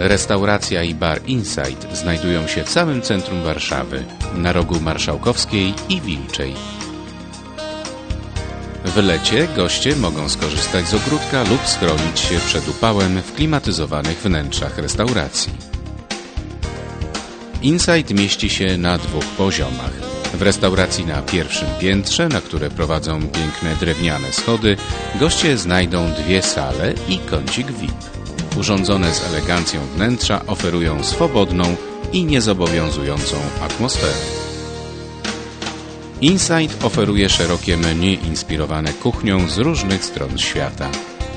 Restauracja i bar Insight znajdują się w samym centrum Warszawy, na rogu Marszałkowskiej i Wilczej. W lecie goście mogą skorzystać z ogródka lub schronić się przed upałem w klimatyzowanych wnętrzach restauracji. Insight mieści się na dwóch poziomach. W restauracji na pierwszym piętrze, na które prowadzą piękne drewniane schody, goście znajdą dwie sale i kącik VIP. Urządzone z elegancją wnętrza oferują swobodną i niezobowiązującą atmosferę. Insight oferuje szerokie menu inspirowane kuchnią z różnych stron świata.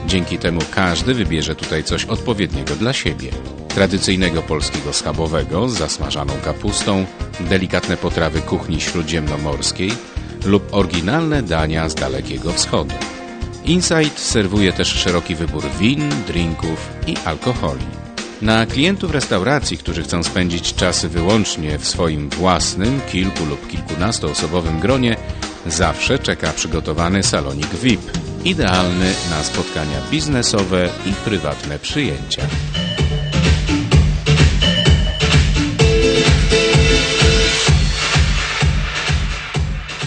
Dzięki temu każdy wybierze tutaj coś odpowiedniego dla siebie. Tradycyjnego polskiego schabowego z zasmażaną kapustą, delikatne potrawy kuchni śródziemnomorskiej lub oryginalne dania z Dalekiego Wschodu. Insight serwuje też szeroki wybór win, drinków i alkoholi. Na klientów restauracji, którzy chcą spędzić czasy wyłącznie w swoim własnym, kilku lub kilkunastoosobowym gronie, zawsze czeka przygotowany salonik VIP, idealny na spotkania biznesowe i prywatne przyjęcia.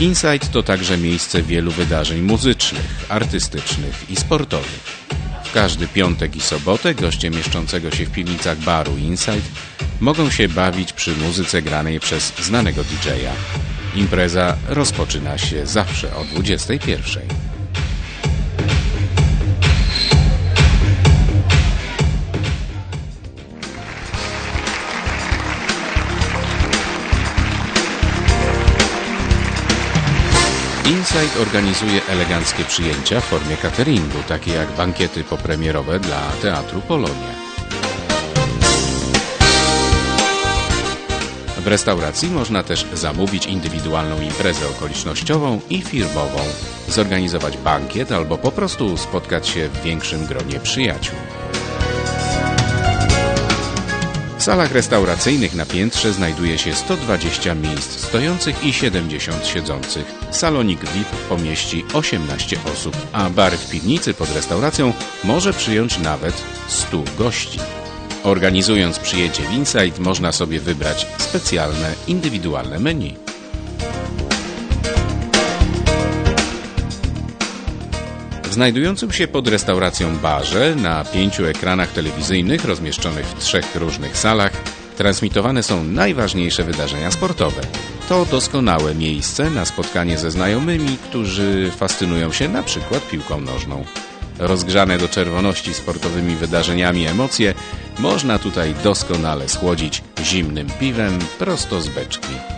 Insight to także miejsce wielu wydarzeń muzycznych, artystycznych i sportowych. W każdy piątek i sobotę goście mieszczącego się w piwnicach baru Insight mogą się bawić przy muzyce granej przez znanego DJ-a. Impreza rozpoczyna się zawsze o 21. Insight organizuje eleganckie przyjęcia w formie cateringu, takie jak bankiety popremierowe dla Teatru Polonia. W restauracji można też zamówić indywidualną imprezę okolicznościową i firmową, zorganizować bankiet albo po prostu spotkać się w większym gronie przyjaciół. Salach restauracyjnych na piętrze znajduje się 120 miejsc stojących i 70 siedzących. Salonik VIP pomieści 18 osób, a bar w piwnicy pod restauracją może przyjąć nawet 100 gości. Organizując przyjęcie w Insight można sobie wybrać specjalne, indywidualne menu. Znajdującym się pod restauracją barze na pięciu ekranach telewizyjnych rozmieszczonych w trzech różnych salach transmitowane są najważniejsze wydarzenia sportowe. To doskonałe miejsce na spotkanie ze znajomymi, którzy fascynują się na przykład piłką nożną. Rozgrzane do czerwoności sportowymi wydarzeniami emocje można tutaj doskonale schłodzić zimnym piwem prosto z beczki.